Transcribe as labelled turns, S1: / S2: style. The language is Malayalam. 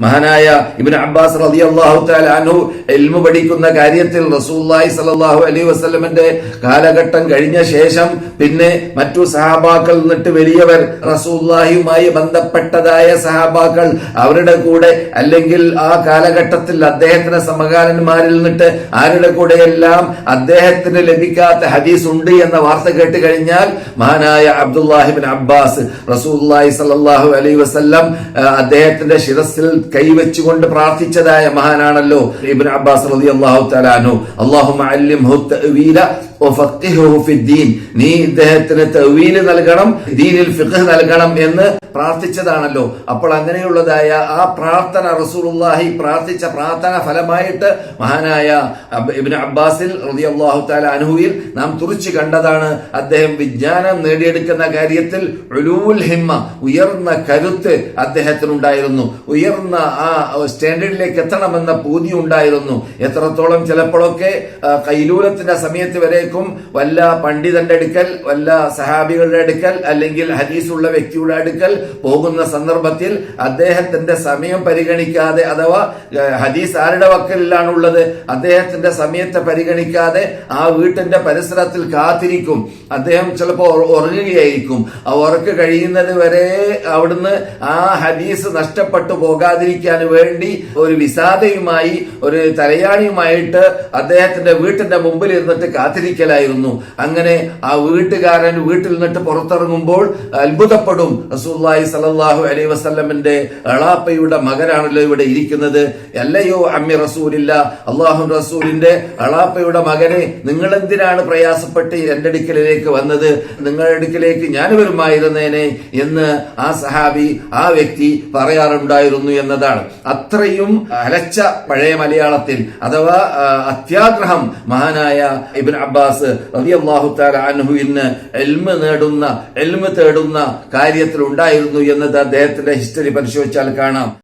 S1: മഹാനായ ഇബ്നു അബ്ബാസ് റളിയല്ലാഹു അള്ളാഹു അൻഹു എൽമു പഠിക്കുന്ന കാര്യത്തിൽ റസൂലുള്ളാഹി സലാഹു അലൈഹി വസ്ലമിന്റെ കാലഘട്ടം കഴിഞ്ഞ ശേഷം പിന്നെ മറ്റു സഹാബാക്കൾ നിന്നിട്ട് വലിയവർ റസൂല്ലാഹിയുമായി ബന്ധപ്പെട്ടതായ സഹാബാക്കൾ അവരുടെ കൂടെ അല്ലെങ്കിൽ ആ കാലഘട്ടത്തിൽ അദ്ദേഹത്തിന്റെ സമകാലന്മാരിൽ നിന്നിട്ട് ആരുടെ കൂടെയെല്ലാം അദ്ദേഹത്തിന് ലഭിക്കാത്ത ഹദീസ് ഉണ്ട് എന്ന വാർത്ത കേട്ട് കഴിഞ്ഞാൽ മഹാനായ അബ്ദുല്ലാഹിബിൻ അബ്ബാസ് റസൂലുള്ളാഹി സലാഹു അലൈ വസല്ലം അദ്ദേഹത്തിന്റെ ശിരസിൽ കൈവച്ചുകൊണ്ട് പ്രാർത്ഥിച്ചതായ മഹാനാണല്ലോ ഇബ്നു അബ്ബാസ് റളിയല്ലാഹു അള്ളാഹു തലാനു അള്ളാഹു നീ ഇദ്ദേഹത്തിന് തവീൽ നൽകണം ദീനിൽ ഫിഖ് നൽകണം എന്ന് പ്രാർത്ഥിച്ചതാണല്ലോ. അപ്പോൾ അങ്ങനെയുള്ളതായ ആ പ്രാർത്ഥന റസൂലുള്ളാഹി പ്രാർത്ഥിച്ച പ്രാർത്ഥന ഫലമായിട്ട് മഹാനായ ഇബ്നു അബ്ബാസിൽ റളിയല്ലാഹു തആല അൻഹുവിൽ നാം തുറിച്ചു കണ്ടതാണ് അദ്ദേഹം വിജ്ഞാനം നേടിയെടുക്കുന്ന കാര്യത്തിൽ ഹിമ്മ ഉയർന്ന കരുത്ത് അദ്ദേഹത്തിനുണ്ടായിരുന്നു. ഉയർന്ന ആ സ്റ്റാൻഡേർഡിലേക്ക് എത്തണമെന്ന പൂതി ഉണ്ടായിരുന്നു. എത്രത്തോളം ചിലപ്പോഴൊക്കെ കൈലൂലത്തിന്റെ സമയത്ത് വരേക്കും വല്ല പണ്ഡിതന്റെ അടുക്കൽ വല്ല സഹാബികളുടെ അടുക്കൽ അല്ലെങ്കിൽ ഹദീസുള്ള വ്യക്തിയുടെ അടുക്കൽ പോകുന്ന സന്ദർഭത്തിൽ അദ്ദേഹത്തിന്റെ സമയം പരിഗണിക്കാതെ അഥവാ ഹദീസ് ആരുടെ വക്കലിലാണുള്ളത്? അദ്ദേഹത്തിന്റെ സമയത്തെ പരിഗണിക്കാതെ ആ വീട്ടിന്റെ പരിസരത്തിൽ കാത്തിരിക്കും. അദ്ദേഹം ചിലപ്പോൾ ഉറ- ഉറങ്ങുകയായിരിക്കും. ആ ഉറക്ക് കഴിയുന്നത് വരെ അവിടുന്ന് ആ ഹദീസ് നഷ്ടപ്പെട്ടു പോകാതിരിക്കാൻ വേണ്ടി ഒരു വിസാദയുമായി ഒരു തലയാണിയുമായിട്ട് അദ്ദേഹത്തിന്റെ വീട്ടിന്റെ മുമ്പിൽ ഇരുന്നിട്ട് കാത്തിരിക്കലായിരുന്നു. അങ്ങനെ ആ വീട്ടുകാരൻ വീട്ടിൽ നിന്നിട്ട് പുറത്തിറങ്ങുമ്പോൾ അത്ഭുതപ്പെടും. റസൂല്ലായി സലല്ലാഹു അലൈ വസല്ലമിന്റെ അളാപ്പയുടെ മകനാണല്ലോ ഇവിടെ ഇരിക്കുന്നത്. അല്ലയോ അമ്മി റസൂലില്ല അള്ളാഹു റസൂലിന്റെ അളാപ്പയുടെ മകനെ നിങ്ങൾ എന്തിനാണ് പ്രയാസപ്പെട്ട് എന്റെ അടുക്കലിലേക്ക് വന്നത്? നിങ്ങളുടെ അടുക്കലേക്ക് ഞാൻ വരുമായിരുന്നേനെ എന്ന് ആ സഹാബി ആ വ്യക്തി പറയാറുണ്ടായിരുന്നു എന്നതാണ്. അത്രയും അലച്ച പഴയ മലയാളത്തിൽ അഥവാ അത്യാഗ്രഹം മഹാനായ ഇബിൻ അബ്ബാസ് റളിയല്ലാഹു തആല അൻഹുവിന് എൽമ നേടുന്ന എൽമ തേടുന്ന കാര്യത്തിൽ ഉണ്ടായിരുന്നു എന്നത് അദ്ദേഹത്തിന്റെ ഹിസ്റ്ററി പരിശോധിച്ചാൽ കാണാം.